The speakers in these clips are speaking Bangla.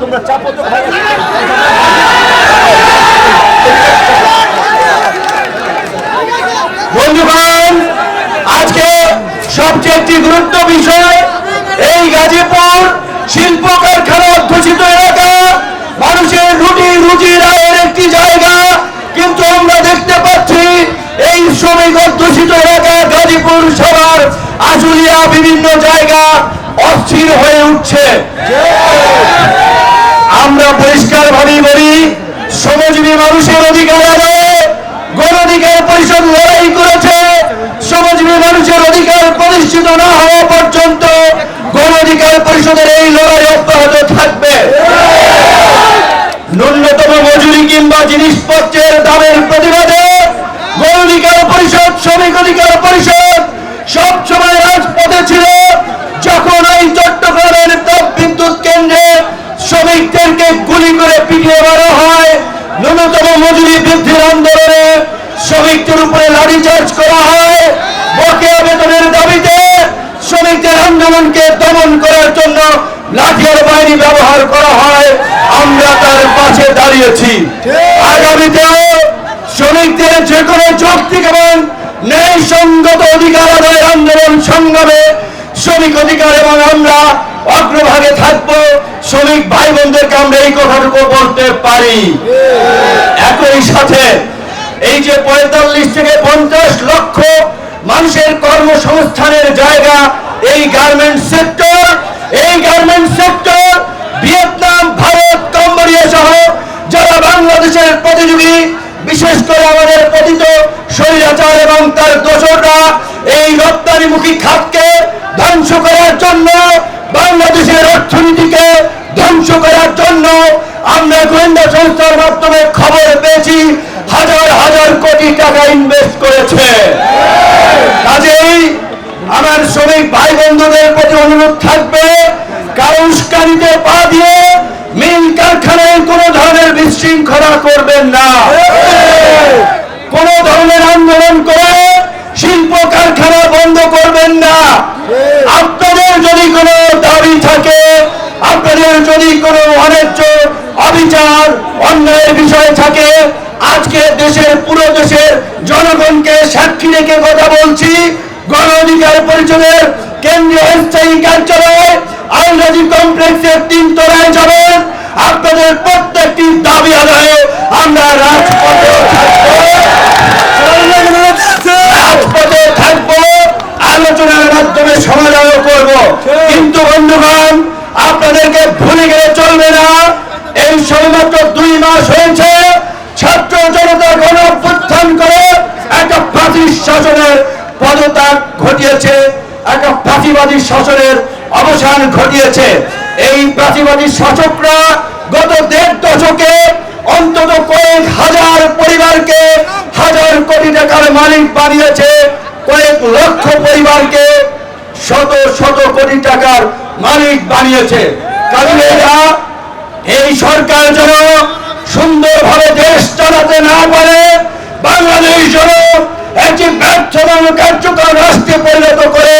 তোমরা চাপো তো বন্ধুগণ, আজকে সবচেয়ে একটি গুরুত্ব বিষয়, এই গাজীপুর শিল্প কারখানা অধ্যুষিত এলাকা। মানুষের রুটি রুজির আয়ের একটি জায়গা। কিন্তু আমরা দেখতে পাচ্ছি, এই শ্রমিক অধ্যুষিত এলাকা, গাজীপুর সবার আশুলিয়া বিভিন্ন জায়গা। অস্থির হয়ে উঠছে। আমরা পরিষ্কার ভাবেই বলি, শ্রমজীবী মানুষের অধিকার আছে গণ অধিকার পরিষদ লড়াই করেছে, শ্রমজীবী মানুষের অধিকার প্রতিষ্ঠিত না হওয়া পর্যন্ত গণ অধিকার পরিষদের এই লড়াই অব্যাহত থাকবে ন্যূনতম মজুরি কিংবা জিনিসপত্রের দামের প্রতিবাদে গণ অধিকার পরিষদ শ্রমিক অধিকার পরিষদ সব সময় রাজপথে ছিল যখন এই চট্টগ্রামের তাপ বিদ্যুৎ কেন্দ্রে শ্রমিকদেরকে গুলি করে পিটিয়ে মারা হয় ন্যূনতম মজুরি বৃদ্ধির আন্দোলনে শ্রমিকদের উপরে লাঠিচার্জ করা হয়। বকেয়া বেতনের দাবিতে শ্রমিকদের আন্দোলনকে দমন করার জন্য লাঠিয়ার বাহিনী ব্যবহার করা হয়। আমরা তার পাশে দাঁড়িয়েছি। আগামীতেও শ্রমিকদের যে কোনো যৌক্তিক এবং ন্যায়সঙ্গত অধিকার আদায়ের আন্দোলন সংগ্রামে শ্রমিক অধিকার এবং আমরা অগ্রভাগে থাকব। শ্রমিক ভাই বোনদেরকে আমরা এই কথাটুকু বলতে পারি। একই সাথে এই যে পঁয়তাল্লিশ থেকে পঞ্চাশ লক্ষ মানুষের কর্মসংস্থানের জায়গা এই গার্মেন্ট সেক্টর এই garment sector Vietnam, Bharat, Cambodia সহ যারা বাংলাদেশের প্রতিযোগী, বিশেষ করে আমাদের পতিত স্বৈরাচার এবং তার দোসররা এই রপ্তানিমুখী খাতকে ধ্বংস করার জন্য, বাংলাদেশের অর্থনীতিকে ধ্বংস করার জন্য আমরা গোয়েন্দা সংস্থার মাধ্যমে খবর পেয়েছি। হাজার হাজার কোটি টাকা ইনভেস্ট করেছে। কাজেই আমার শ্রমিক ভাই বন্ধুদের প্রতি অনুরোধ থাকবে কারুস্কারিতে পা দিয়ে মিল কারখানায় কোনো ধরনের বিশৃঙ্খলা করবেন না। কোন ধরনের আন্দোলন করে শিল্প কারখানা বন্ধ করবেন না। আপনাদের যদি কোনো দাবি থাকে, আপনাদের যদি কোনো অন্যায্য অবিচার, অন্যায়ের বিষয় থাকে, আজকে দেশের, পুরো দেশের জনগণকে সাক্ষী রেখে কথা বলছি। গণ অধিকার পরিষদের কেন্দ্রীয় স্থায়ী আইনরাজি কমপ্লেক্সের তিন তলায় যাবেন। আপনাদের প্রত্যেকটি দাবি আদায়ে আমরা রাজপথে রাজপথে থাকব। আলোচনার মাধ্যমে সমাধান করব। কিন্তু বন্ধুগণ, আপনাদেরকে ভুলে গেলে চলবে না। এই সবেমাত্র দুই মাস হয়েছে। ছাত্র জনতা গণ করে একটা ফাঁসির শাসনের পদত্যাগ ঘটিয়েছে, একটা ফাঁসিবাদী শাসনের অবসান ঘটিয়েছে। এই ফাঁসিবাদী শাসকরা গত দেড় দশকে অন্তত কয়েক হাজার পরিবারকে হাজার কোটি টাকার মালিক বানিয়েছে, কয়েক লক্ষ পরিবারকে শত শত কোটি টাকার মালিক বানিয়েছে। কারণ এরা, এই সরকার যেন সুন্দরভাবে দেশ চালাতে না পারে, বাংলাদেশ একটি ব্যর্থ এবং কার্যকর রাষ্ট্রে পরিণত করে,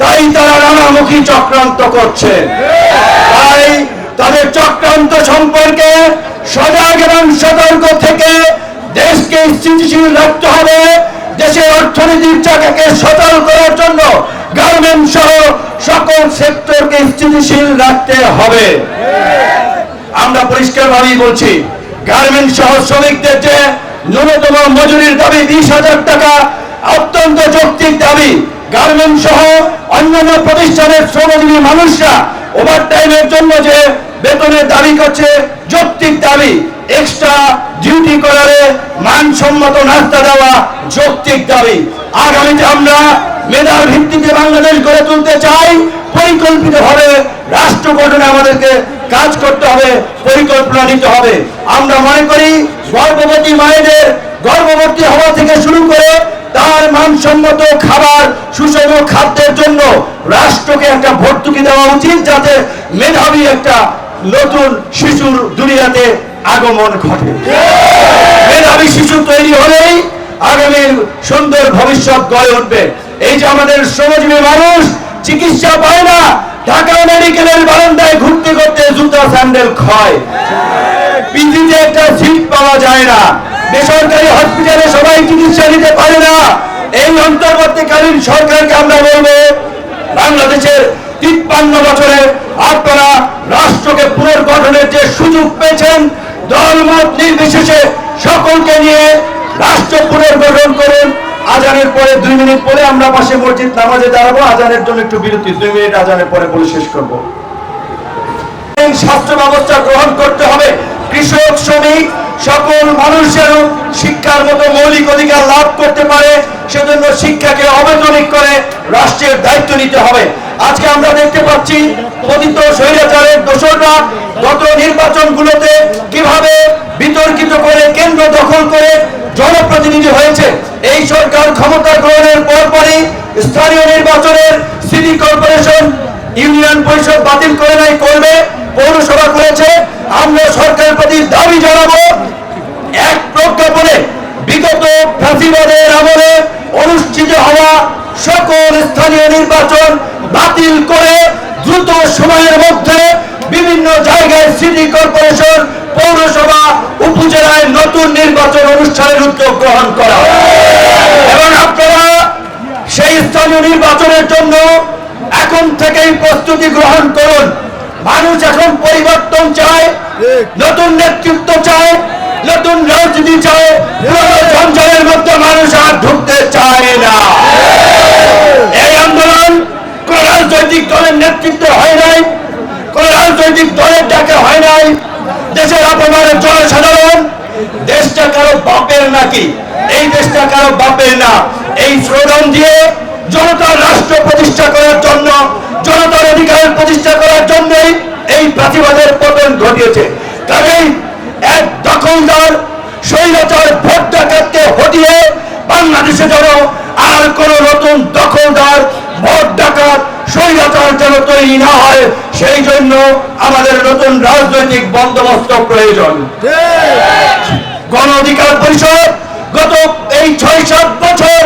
তাই তারা নানামুখী চক্রান্ত করছে। তাই তাদের চক্রান্ত সম্পর্কে সজাগ এবং সতর্ক থেকে দেশকে স্থিতিশীল রাখতে হবে, দেশের অর্থনীতির চাকাকে সচল করার জন্য গার্মেন্ট সহ সকল সেক্টরকে স্থিতিশীল রাখতে হবে। আমরা পরিষ্কার ভাবেই বলছি গার্মেন্ট সহ শ্রমিকদের যে ন্যূনতম মজুরির দাবি, বিশ হাজার টাকা অত্যন্ত যৌক্তিক দাবি। গার্মেন্ট সহ অন্যান্য প্রতিষ্ঠানের শ্রমজীবী মানুষরা ওভার টাইমের জন্য যে বেতনের দাবি করছে, যৌক্তিক দাবি। এক্সট্রা ডিউটি করারে মানসম্মত নাস্তা দেওয়া যৌক্তিক দাবি। আগামীতে আমরা মেধার ভিত্তিতে বাংলাদেশ গড়ে তুলতে চাই পরিকল্পিত রাষ্ট্র গঠনে আমাদেরকে কাজ করতে হবে, পরিকল্পনা নিতে হবে। আমরা মনে করি, গর্ভবতী মায়েদের গর্ভবতী হওয়া থেকে শুরু করে তার মানসম্মত খাবার, সুষম খাদ্যের জন্য রাষ্ট্রকে একটা ভর্তুকি দেওয়া উচিত, যাতে মেধাবী একটা নতুন শিশুর দুনিয়াতে আগমন ঘটে। মেধাবী শিশু তৈরি হলেই আগামীর সুন্দর ভবিষ্যৎ গড়ে উঠবে। এই যে আমাদের শ্রমজীবী মানুষ, চিকিৎসা পায় না ঢাকা মেডিকেলের বারান্দায় ঘুরতে ঘুরতে জুতা, স্যান্ডেল ক্ষয়। পিজিতে একটা সিট পাওয়া যায় না। বেসরকারি হসপিটালে সবাই চিকিৎসা নিতে পারে না। এই অন্তর্বর্তীকালীন সরকারকে আমরা বলব, বাংলাদেশের তিপ্পান্ন বছরে আপনারা রাষ্ট্রকে পুনর্গঠনের যে সুযোগ পেয়েছেন, দলমত নির্বিশেষে সকলকে নিয়ে রাষ্ট্র পুনর্গঠন করুন। আজানের পরে দুই মিনিট পরে আমরা পাশে মসজিদ নামাজে দাঁড়াবো। আজানের জন্য একটু বিরতি। দুই মিনিট আজানের পরে বলে শেষ করব। স্বাস্থ্য ব্যবস্থা গ্রহণ করতে হবে। কৃষক, শ্রমিক, সকল মানুষের শিক্ষার মতো মৌলিক অধিকার লাভ করতে পারে। সেজন্য শিক্ষাকে অবৈতনিক করে রাষ্ট্রের দায়িত্ব নিতে হবে। আজকে আমরা দেখতে পাচ্ছি পতিত স্বৈরাচারের দোসররা গত নির্বাচনগুলোতে কীভাবে বিতর্কিত করে, কেন্দ্র দখল করে জনপ্রতিনিধি হয়েছে। এই সরকার ক্ষমতা গ্রহণের পরপরই স্থানীয় নির্বাচনের সিটি কর্পোরেশন, ইউনিয়ন পরিষদ বাতিল করে নাই, করবে, পৌরসভা করেছে। আমরা সরকারের প্রতি দাবি জানাব, এক প্রজ্ঞাপনে বিগত ফাঁসিবাদের আমলে অনুষ্ঠিত হওয়া সকল স্থানীয় নির্বাচন বাতিল করে দ্রুত সময়ের মধ্যে বিভিন্ন জায়গায় সিটি কর্পোরেশন পৌরসভা উপজেলায় নতুন নির্বাচন অনুষ্ঠানের উদ্যোগ গ্রহণ করা এবং আপনারা সেই স্থানীয় নির্বাচনের জন্য এখন থেকেই প্রস্তুতি গ্রহণ করুন। মানুষ এখন পরিবর্তন চায়, নতুন নেতৃত্ব চায় নতুন রাজনীতি চায় জঞ্জালের মধ্যে মানুষ আর ঢুকতে চায় না। এই আন্দোলন কোন রাজনৈতিক দলের নেতৃত্ব হয় নাই, কোন রাজনৈতিক দলের ডাকে হয় নাই। দেশের অপমানের জনসাধারণ, দেশটা কারও বাপের নাকি? এই দেশটা কারও বাপের না। এই স্লোগান দিয়ে জনতার রাষ্ট্র প্রতিষ্ঠা করার জন্য, জনতার অধিকার প্রতিষ্ঠা করার জন্যই এই প্রাতিবাদের পতন ঘটিয়েছে। কাজেই এক দখলদার স্বৈরাচার ভোট ডাকাতকে হটিয়ে বাংলাদেশে যেন আর কোন নতুন দখলদার ভোট ডাকাত স্বৈরাচার যেন তৈরি না হয়, সেই জন্য আমাদের নতুন রাজনৈতিক বন্দোবস্ত প্রয়োজন। গণ অধিকার পরিষদ গত এই ছয় সাত বছর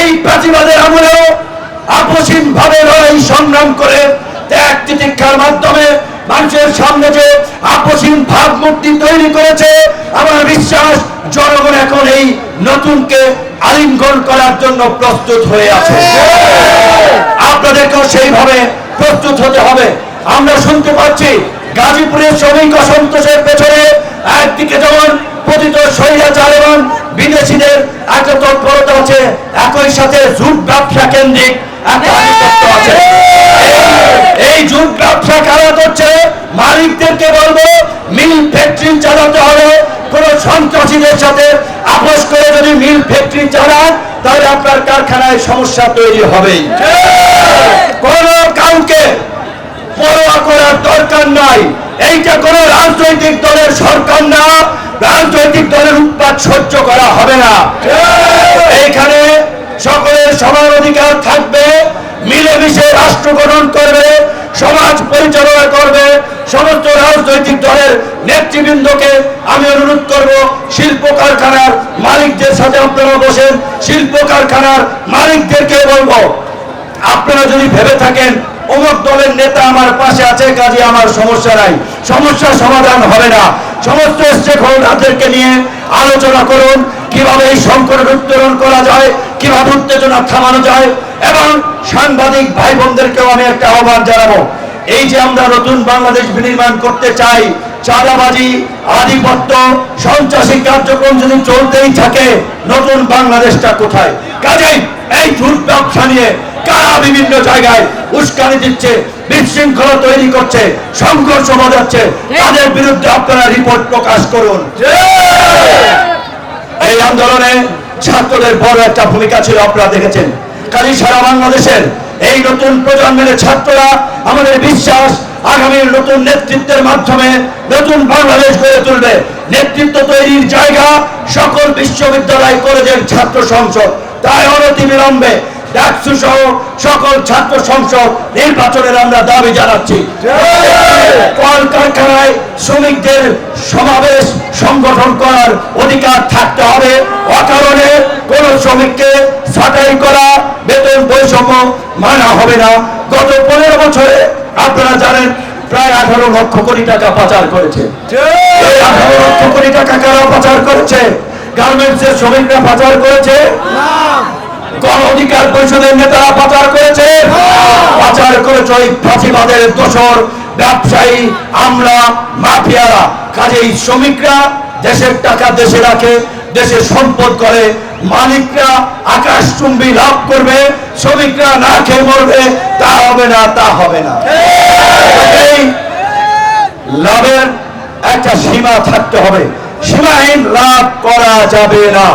এই প্রাচীবাদের আমলেও আপসীন ভাবে লড়াই সংগ্রাম করে ত্যাগ তিতিক্ষার মাধ্যমে মানুষের সামনে যে আপসীন ভাবমূর্তি তৈরি করেছে। আমার বিশ্বাস, জনগণ এখন এই নতুনকে আলিঙ্গন করার জন্য প্রস্তুত হয়ে আছে। আপনাদেরকেও সেইভাবে প্রস্তুত হতে হবে। আমরা শুনতে পাচ্ছি, গাজীপুরের শ্রমিক অসন্তোষের পেছনে একদিকে যেমন পতিত স্বৈরাচার এবং বিদেশিদের একটা তৎপরতা আছে, একই সাথে জুট ব্যবসা কেন্দ্রিক এই জুট ব্যবসা কারা করছে? মালিকদেরকে বলব, মিল ফ্যাক্টরি চালাতে হবে কোন সন্ত্রাসীদের সাথে আপোষ করে যদি মিল ফ্যাক্টরি চালান, তাহলে আপনার কারখানায় সমস্যা তৈরি হবেই। কোন কাউকে পরোয়া করার দরকার নাই। এইটা কোন রাজনৈতিক দলের সরকার না, রাজনৈতিক দলের উৎপাদ সহ্য করা হবে না। এইখানে সকলের সমান অধিকার থাকবে, মিলেমিশে রাষ্ট্র গঠন করবে সমাজ পরিচালনা করবে সমস্ত রাজনৈতিক দলের নেতৃবৃন্দকে আমি অনুরোধ করব শিল্প কারখানার মালিকদের সাথে আপনারা বসেন, শিল্প কারখানার মালিকদেরকে বলব। আপনারা যদি ভেবে থাকেন, অমুক দলের নেতা আমার পাশে আছে, কাজে আমার সমস্যা নাই। সমস্যার সমাধান হবে না। সমস্ত স্টেক হোল্ডারদেরকে নিয়ে আলোচনা করুন, কীভাবে এই সংকটের উত্তরণ করা যায়, কীভাবে উত্তেজনা থামানো যায়। এবং সাংবাদিক ভাই বোনদেরকেও আমি একটা আহ্বান জানাব। এই যে আমরা নতুন বাংলাদেশ বিনির্মাণ করতে চাই চাঁদাবাজি আধিপত্য সন্ত্রাসী কার্যক্রম যদি চলতেই থাকে নতুন বাংলাদেশটা কোথায়? কাজেই এই ঝুট ব্যবসা নিয়ে কারা বিভিন্ন জায়গায় উস্কানি দিচ্ছে বিশৃঙ্খলা তৈরি করছে সংঘর্ষ বাজাচ্ছে তাদের বিরুদ্ধে আপনারা রিপোর্ট প্রকাশ করুন। এই আন্দোলনে ছাত্রদের বড় একটা ভূমিকা ছিল আপনারা দেখেছেন। কাজী সারা বাংলাদেশের এই নতুন প্রজন্মের ছাত্ররা আমাদের বিশ্বাস আগামীর নতুন নেতৃত্বের মাধ্যমে নতুন বাংলাদেশ গড়ে তুলবে। নেতৃত্ব তৈরির জায়গা সকল বিশ্ববিদ্যালয়, কলেজের ছাত্র সংসদ। তাই অনতি বিলম্বে ডাকসু সহ সকল ছাত্র সংসদ নির্বাচনের আমরা দাবি জানাচ্ছি। কল কারখানায় শ্রমিকদের সমাবেশ সংগঠন করার অধিকার থাকতে হবে। অকারণে কোন শ্রমিককে ছাঁটাই করা বেতন বৈষম্য মানা হবে না। গত পনেরো বছরে আপনারা জানেন প্রায় আঠারো লক্ষ কোটি টাকা পাচার করেছে। আঠারো লক্ষ কোটি টাকা কারা পাচার করেছে? গার্মেন্টস এর শ্রমিকরা পাচার করেছে? গণ অধিকার পরিষদের নেতারা পাচার করেছে? পাচার করেছে ওই ফাঁসিবাদের দোসর ব্যবসায়ী আমরা মাফিয়ারা। কাজেই শ্রমিকরা দেশের টাকা দেশে রাখে দেশের সম্পদ করে, মালিকরা আকাশ চুম্বি লাভ করবে, শ্রমিকরা না খেয়ে মরবে, তা হবে না, তা হবে না। লাভের একটা সীমা থাকতে হবে। সীমাহীন লাভ করা যাবে না।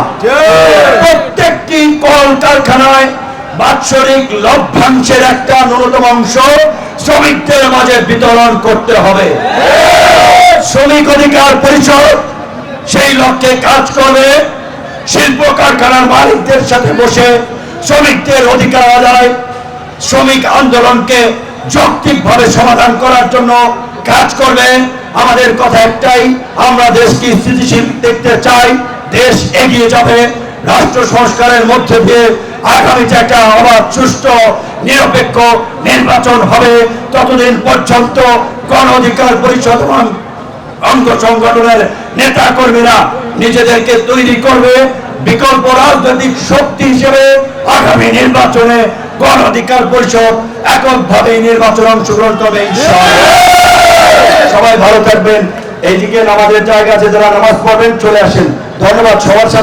প্রত্যেকটি কল কারখানায় বাৎসরিক লভ্যাংশের একটা ন্যূনতম অংশ শ্রমিকদের মাঝে বিতরণ করতে হবে। শ্রমিক অধিকার পরিষদ সেই লক্ষ্যে কাজ করবে শিল্প কারখানার মালিকদের সাথে বসে শ্রমিকদের অধিকার আদায়, শ্রমিক আন্দোলনকে যৌক্তিকভাবে সমাধান করার জন্য কাজ করবে। আমাদের কথা একটাই, আমরা দেশকে স্থিতিশীল দেখতে চাই, দেশ এগিয়ে যাবে। রাষ্ট্র সংস্কারের মধ্যে দিয়ে আগামীতে একটা অবাধ, সুষ্ঠু, নিরপেক্ষ নির্বাচন হবে। ততদিন পর্যন্ত গণ অধিকার পরিষদ অঙ্গ সংগঠনের নেতা কর্মীরা নিজেদেরকে তৈরি করবে বিকল্প রাজনৈতিক শক্তি হিসেবে আগামী নির্বাচনে গণ অধিকার পরিষদ এককভাবে ভাবে নির্বাচন অংশগ্রহণ করবে সবাই ভালো থাকবেন। এইদিকে আমাদের জায়গা আছে, যারা নামাজ পড়বেন, চলে আসেন। ধন্যবাদ সবার